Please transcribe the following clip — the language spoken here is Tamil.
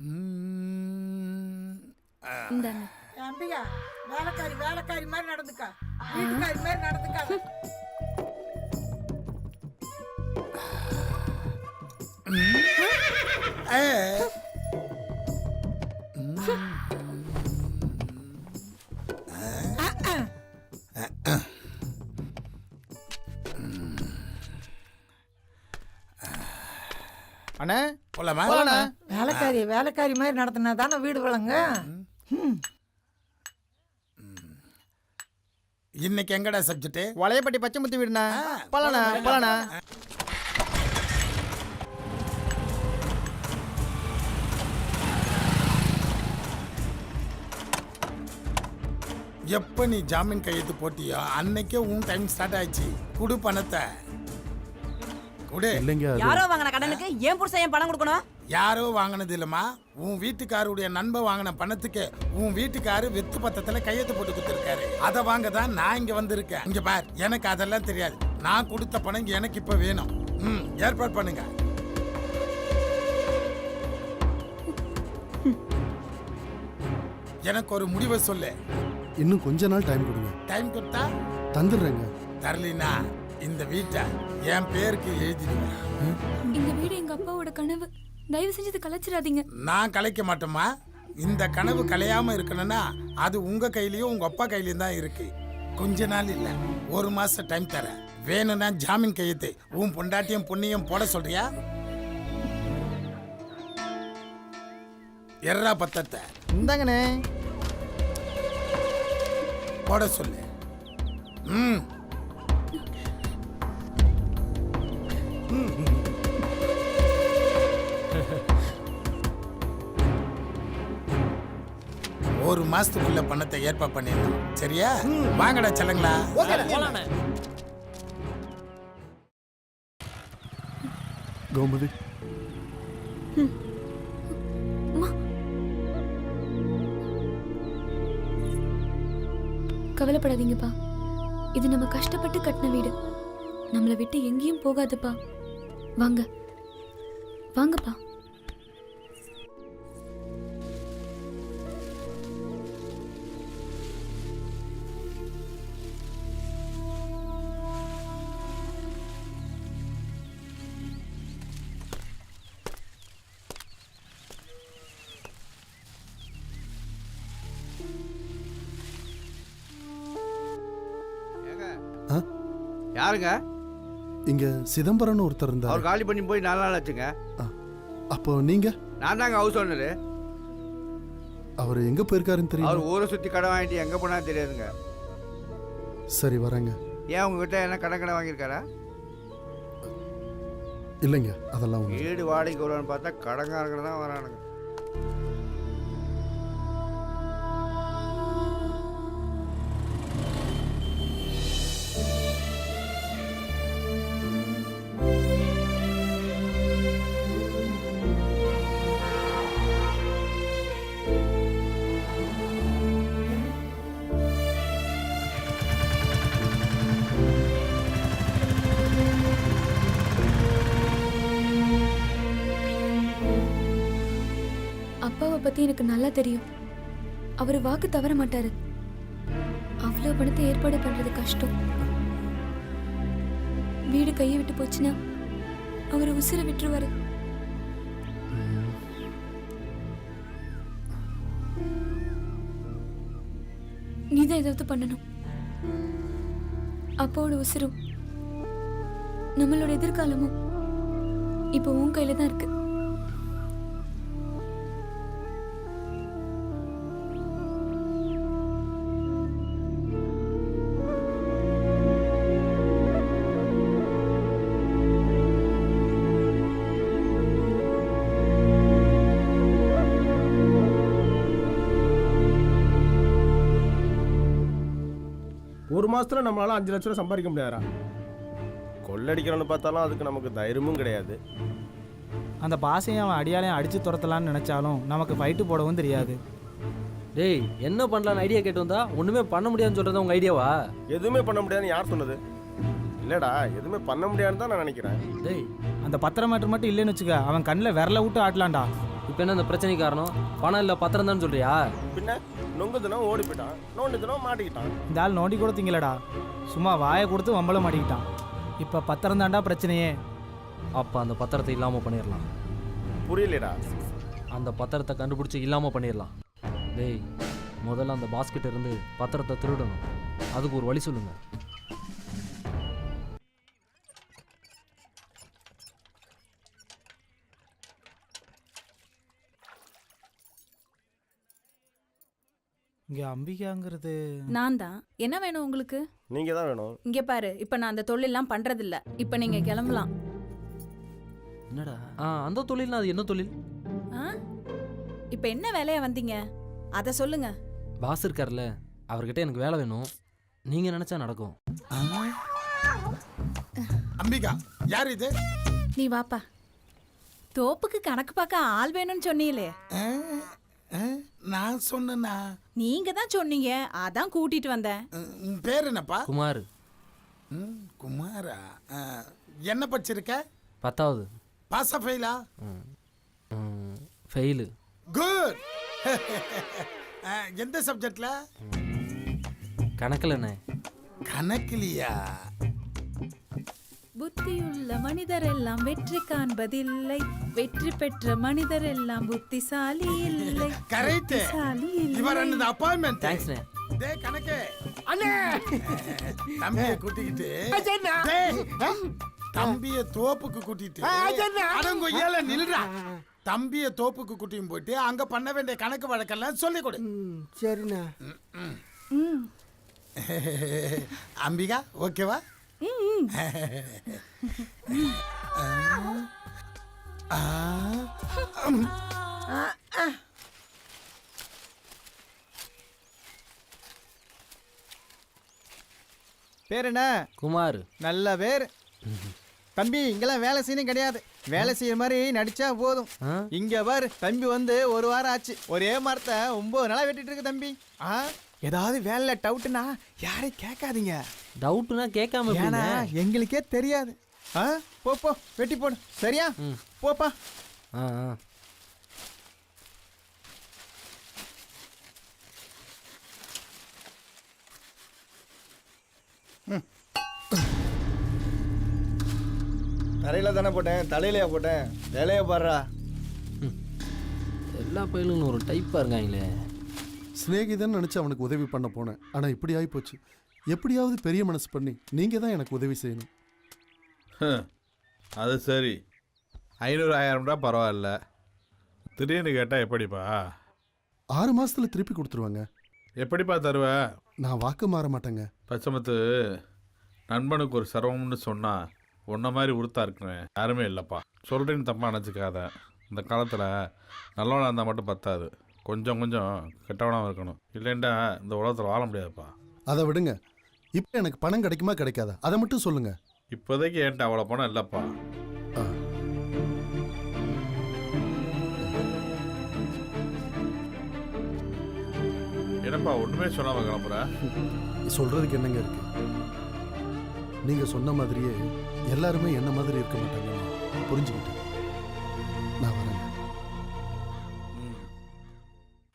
ம், ஆ. இந்தாங்க அம்பிகா வேலைக்காரி வேலைக்காரி மாதிரி நடந்துக்கா. வீட்டுக்காரி மாதிரி நடந்துக்கா. அண்ணே. போலாமா? போலாண்ணே. வேலைக்காரி வேலைக்காரி மாதிரி நடத்தினா தானே வீடு விளங்க? இன்னைக்கு எங்கடா சப்ஜெக்ட் வளையப்பட்டி பச்சை முத்தி வீடுண்ணே போலாண்ணே போலாண்ணே எப்ப நீ ஜாமீன் கையெழுத்து போட்டியோ அன்னைக்கே உன் டைம் ஸ்டார்ட் ஆயிடுச்சு. குடு பணத்தை. குடு. இல்லைங்க யாரோ வாங்கின கடனுக்கு ஏன் புருஷன் ஏன் பணம் கொடுக்கணும்? யாரோ வாங்கினது இல்லம்மா. உன் வீட்டுக்காருடைய நண்பன் வாங்கின பணத்துக்கு உன் வீட்டுக்காரு வெத்து பத்திரத்துல கையெழுத்து போட்டு கொடுத்துருக்காரு. அதை வாங்க தான் நான் இங்க வந்திருக்கேன். இங்க பார் எனக்கு அதெல்லாம் தெரியாது. நான் கொடுத்த பணம் எனக்கு இப்ப வேணும். ம் ஏற்பாடு பண்ணுங்க. எனக்கு ஒரு முடிவை சொல்லு. இன்னும் கொஞ்ச நாள் டைம் கொடுங்க. டைம் கொடுத்தா? தந்துடுறேங்க. தரலினா இந்த வீட்டை என் பேருக்கு எழுதிடுவேன். இந்த வீடு எங்க அப்பாவோட கனவு. தயவு செஞ்சு இதை கலைச்சிடாதீங்க. நான் கலைக்க மாட்டோமா இந்த கனவு கலையாம இருக்கணும்னா அது உங்க கையிலயும் உங்க அப்பா கையிலயும் தான் இருக்கு. கொஞ்ச நாள் இல்ல ஒரு மாசம் டைம் தரேன். வேணும்னா ஜாமீன் கையெழுத்து உன் பொண்டாட்டியும் பொண்ணையும் போட சொல்றியா? எர்ரா பத்தத்தை. இந்தாங்கண்ணே. போட சொல்லு. ம். ஒரு மாசத்துக்குள்ள பணத்தை ஏற்பாடு பண்ணிடலாம் சரியா? வாங்கடா செல்லுங்களா. கோமதி. கவலைப்படாதீங்கப்பா. இது நம்ம கஷ்டப்பட்டு கட்டின வீடு. நம்மளை விட்டு எங்கேயும் போகாதுப்பா. வாங்க. வாங்கப்பா. யாருங்க? இங்க சிதம்பரம்னு ஒருத்தர் அவர் இருந்தார் காலி பண்ணி போய் நாலு நாள் ஆச்சுங்க. அப்போ நீங்க? நான் தாங்க ஹவுஸ் ஓனரு அவர் எங்க போயிருக்காருன்னு அவர் தெரியும் ஊரை சுற்றி கடன் வாங்கிட்டு எங்கே போனா தெரியாதுங்க. சரி வரேங்க. ஏன் உங்ககிட்ட என்ன கடன் கடன் வாங்கியிருக்காரா? இல்லைங்க அதெல்லாம் வீடு வாடகைக்கு வருவான்னு பார்த்தா கடன்காரங்க தான் வரானுங்க. அப்பாவை பத்தி எனக்கு நல்லா தெரியும். அவர் வாக்கு தவற மாட்டாரு. அவ்வளோ பணத்தை ஏற்பாடு பண்றது கஷ்டம். வீடு கையை விட்டு போச்சுன்னா அவர் உசுரை விட்டுருவாரு. நீதான் ஏதாவது பண்ணணும். அப்பாவோட உசுரும் நம்மளோட எதிர்காலமும் இப்போ உன் கையில தான் இருக்கு. ஒரு மாசத்துல நம்மளால அஞ்சு லட்ச ரூபா சம்பாதிக்க முடியாதா கொள்ளடிக்கிறோன்னு பார்த்தாலும் அதுக்கு நமக்கு தைரியமும் கிடையாது. அந்த பாசையும் அவன் அடியாலையும் அடிச்சு துரத்தலாம்னு நினைச்சாலும் நமக்கு ஃபைட்டு போடவும் தெரியாது. டேய் என்ன பண்ணலான்னு ஐடியா கேட்டு வந்தா ஒண்ணுமே பண்ண முடியாதுன்னு சொல்றது உங்க ஐடியாவா எதுவுமே பண்ண முடியாதுன்னு யார் சொன்னது? இல்லடா எதுவுமே பண்ண முடியாதுன்னு தான் நான் நினைக்கிறேன். டேய். அந்த பத்திரம் மட்டும் மட்டும் இல்லைன்னு வச்சுக்க அவன் கண்ணில் விரல விட்டு ஆட்டலாம்டா. இப்போ என்ன இந்த பிரச்சனைக்கு காரணம்? பணம் இல்லை பத்திரம் தான் சொல்றியா? பின்ன நொங்கு தினம் ஓடி போயிட்டான். நோண்டு தினம் மாட்டிக்கிட்டான். இந்த ஆள் நோண்டி கூட திங்கலடா. சும்மா வாயை கொடுத்து வம்பளம் மாட்டிக்கிட்டான். இப்போ பத்திரம் தாண்டா பிரச்சனையே. அப்போ அந்த பத்திரத்தை இல்லாமல் பண்ணிடலாம் புரியலடா. அந்த பத்திரத்தை கண்டுபிடிச்சி இல்லாமல் பண்ணிடலாம் டேய் முதல்ல அந்த பாஸ்கெட் இருந்து பத்திரத்தை திருடணும். அதுக்கு ஒரு வழி சொல்லுங்க. இங்கே அம்பிகாங்கிறது நான் தான் என்ன வேணும் உங்களுக்கு? நீங்கள் தான் வேணும். இங்க பாரு இப்ப நான் அந்த தொழிலெல்லாம் பண்றதில்ல. இப்ப நீங்க கிளம்பலாம். என்னடா? ஆ அந்த தொழில்னா அது என்ன தொழில்? ஆ? இப்ப என்ன வேலையா வந்தீங்க? அத சொல்லுங்க. பாஸ் இருக்கார்ல அவர்கிட்ட எனக்கு வேலை வேணும். நீங்கள் நினச்சா நடக்கும். அம்பிகா யார் இது? நீ வாப்பா. தோப்புக்கு கணக்கு பார்க்க ஆள் வேணும்னு சொன்னீங்களே. ஆ, ஆ, நான் சொன்னேனா? நீங்க தான் சொன்னீங்க. அதான் கூட்டிட்டு வந்தேன். உன் பேர் என்னப்பா? குமார். ம், குமாரா? ஆ, என்ன படிச்சிருக்க? பத்தாவது. பாசா ஃபெயிலா ஃபெயிலு குட் எந்த சப்ஜெக்ட்ல கணக்கில் என்ன? கணக்கிலியா? புத்தியுள்ள மனிதர் எல்லாம் வெற்றி காண்பதில்லை. வெற்றி பெற்ற மனிதர் எல்லாம் புத்திசாலி இல்லை. கரெக்ட் புத்திசாலி இவர் இல்லை. என்னது அப்பாயின்மெண்ட் தேங்க்ஸ்ண்ணே டே கணக்கு. அண்ணே. தம்பிய கூட்டிக்கிட்டு. டேய், தம்பிய தோப்புக்கு கூட்டிட்டு. அடங்கு ஏல நில்றா. தம்பிய தோப்புக்கு கூட்டியும் போயிட்டு அங்க பண்ண வேண்டிய கணக்கு வழக்கெல்லாம் சொல்லி கொடு. சரிண்ணா. ம். அம்பிகா ஓகேவா. பேர் என்ன? குமார். நல்ல பேர். தம்பி இங்கெல்லாம் வேலை செய்யணும் கிடையாது. வேலை செய்யற மாதிரி நடிச்சா போதும். இங்க பாரு தம்பி வந்து ஒரு வாரம் ஆச்சு. ஒரே மரத்தை ஒன்பது நாளா வெட்டிட்டு இருக்கு தம்பி. ஆ? ஏதாவது வேலை டவுட்னா யாரையும் கேட்காதீங்க. டவுட்டுனா கேட்காம ஏன்னா? எங்களுக்கே தெரியாது. ஆ? போ போ வெட்டி போடு. சரியா. போப்பா. ஆ ஆ. தரையில தானே போட்டேன் தலையிலையா போட்டேன். வேலையை பாடுறா எல்லா பயிலும் ஒரு டைப்பாக இருக்காங்களே. சிநேகிதன் நினச்சி அவனுக்கு உதவி பண்ண போனேன். ஆனால் இப்படி ஆகிப்போச்சு எப்படியாவது பெரிய மனசு பண்ணி நீங்கள் தான் எனக்கு உதவி செய்யணும். அது சரி. ஐநூறு ஆயிரம் ரூபா பரவாயில்ல. திடீர்னு கேட்டால் எப்படிப்பா? ஆறு மாசத்துல திருப்பி கொடுத்துருவாங்க. எப்படிப்பா தருவ? நான் வாக்கு மாற மாட்டேங்க. பச்சமத்து நண்பனுக்கு ஒரு சிரமம்னு சொன்னால் உன்ன மாதிரி உறுத்தா இருக்குவேன் யாருமே இல்லைப்பா. சொல்கிறேன்னு தப்பாக நினச்சிக்காத. இந்த காலத்தில் நல்லவனாக இருந்தால் மட்டும் பத்தாது. கொஞ்சம் கொஞ்சம் கெட்டவனாகவும் இருக்கணும். இல்லைண்டா இந்த உலகத்தில் வாழ முடியாதுப்பா. அதை விடுங்க. இப்போ எனக்கு பணம் கிடைக்குமா கிடைக்காதா? அதை மட்டும் சொல்லுங்க. இப்போதைக்கு என்கிட்ட அவ்வளோ பணம் இல்லைப்பா. என்னப்பா ஒன்றுமே சொல்லாமல் கிளம்புற? சொல்றதுக்கு என்னங்க இருக்கு? நீங்க சொன்ன மாதிரியே எல்லாருமே என்ன மாதிரி இருக்க மாட்டாங்க புரிஞ்சுக்கிட்டேன்.